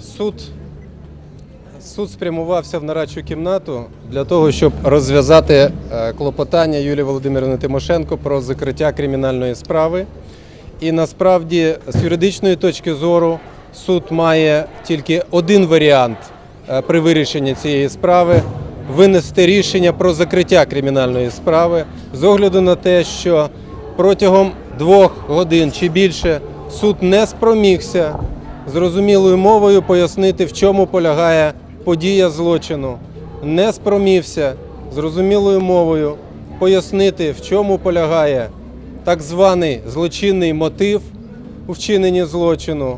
суд, суд спрямувався в нарадчу кімнату для того, щоб розв'язати е, клопотання Юлії Володимирівни Тимошенко про закриття кримінальної справи. І насправді, з юридичної точки зору, суд має тільки один варіант е, при вирішенні цієї справи винести рішення про закриття кримінальної справи з огляду на те, що протягом двох годин чи більше суд не спромігся зрозумілою мовою пояснити, в чому полягає подія злочину, не спромігся зрозумілою мовою пояснити, в чому полягає так званий злочинний мотив у вчиненні злочину,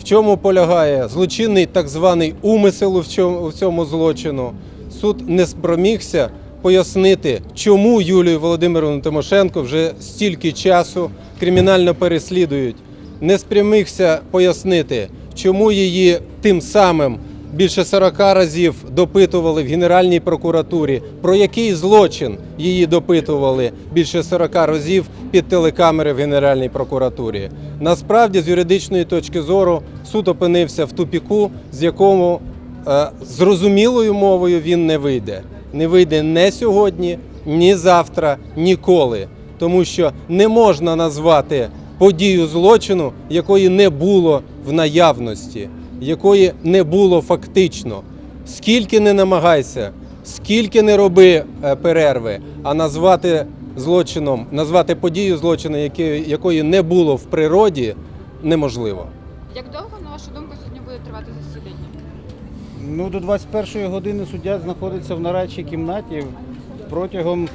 в чому полягає злочинний так званий умисел у цьому злочину. Суд не спромігся пояснити, чому Юлію Володимировну Тимошенко вже стільки часу кримінально переслідують. Не спромігся пояснити, чому її тим самим більше 40 разів допитували в Генеральній прокуратурі, про який злочин її допитували більше 40 разів під телекамери в Генеральній прокуратурі. Насправді, з юридичної точки зору, суд опинився в тупіку, з якому е, зрозумілою мовою він не вийде. Не вийде не сьогодні, ні завтра, ніколи. Тому що не можна назвати подію злочину, якої не було в наявності, якої не було фактично. Скільки не намагайся, скільки не роби е, перерви, а назвати злочином, назвати подію злочину, якої не було в природі, неможливо. Як довго, на вашу думку, сьогодні буде тривати засідання? Ну, до 21 години суддя знаходиться в нарадчій кімнаті. Протягом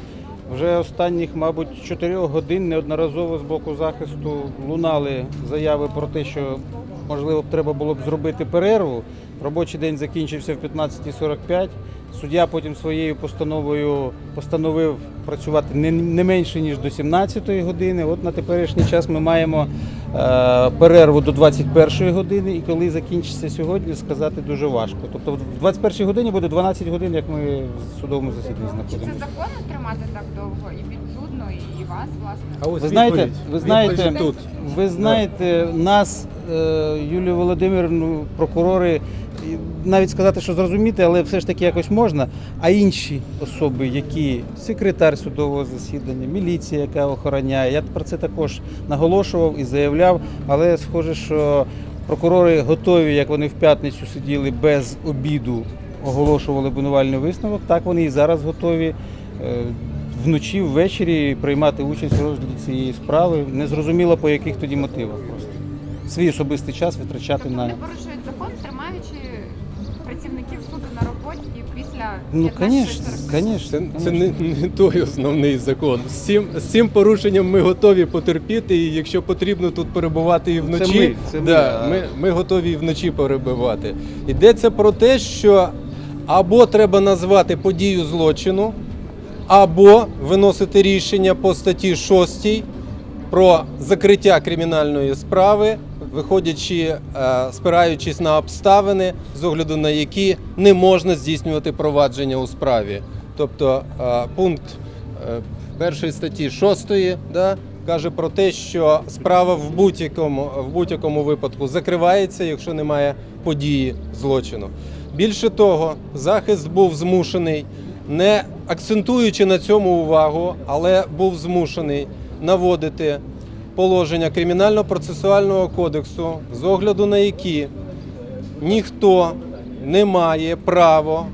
вже останніх, мабуть, чотирьох годин неодноразово з боку захисту лунали заяви про те, що можливо треба було б зробити перерву. Робочий день закінчився в 15.45. Суддя потім своєю постановою постановив працювати не, менше ніж до 17 години. От на теперішній час ми маємо перерву до 21 години, і коли закінчиться сьогодні, сказати дуже важко. Тобто в 21 годині буде 12 годин, як ми в судовому засіданні Чи це законно тримати так довго і підсудно, і вас, власне? А ось Ви знаєте, ви знаєте, ви знаєте, нас, е, Юлію Володимирівну, прокурори, навіть сказати, що зрозуміти, але все ж таки якось можна. А інші особи, які секретар судового засідання, міліція, яка охороняє, я про це також наголошував і заявляв, але схоже, що прокурори готові, як вони в п'ятницю сиділи без обіду, оголошували обвинувальний висновок. Так вони і зараз готові. е, Вночі, ввечері приймати участь у розгляді цієї справи. Незрозуміло по яких тоді мотивах. Свій особистий час витрачати Тобто на. вони порушують закон, тримаючи працівників суду на роботі після Ну, 15.45. звісно, звісно. Це, це не, не той основний закон. З цим, з цим порушенням ми готові потерпіти, і якщо потрібно тут перебувати і вночі, ми, це ми, да, а- ми, ми готові і вночі перебувати. Йдеться про те, що або треба назвати подію злочину, або виносити рішення по статті 6 про закриття кримінальної справи, виходячи, е, спираючись на обставини, з огляду на які не можна здійснювати провадження у справі. Тобто е, пункт е, першої статті 6 да, каже про те, що справа в будь-якому, в будь-якому випадку закривається, якщо немає події злочину. Більше того, захист був змушений, не акцентуючи на цьому увагу, але був змушений наводити положення Кримінально-процесуального кодексу, з огляду на які ніхто не має права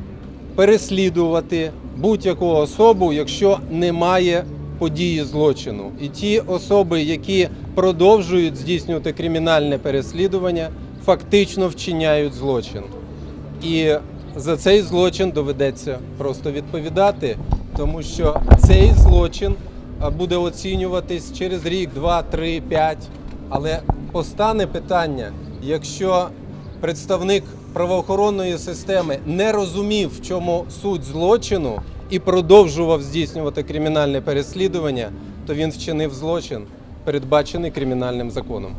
переслідувати будь-яку особу, якщо немає події злочину. І ті особи, які продовжують здійснювати кримінальне переслідування, фактично вчиняють злочин. І за цей злочин доведеться просто відповідати, тому що цей злочин буде оцінюватись через рік, два, три, п'ять. Але постане питання, якщо представник правоохоронної системи не розумів, в чому суть злочину і продовжував здійснювати кримінальне переслідування, то він вчинив злочин, передбачений кримінальним законом.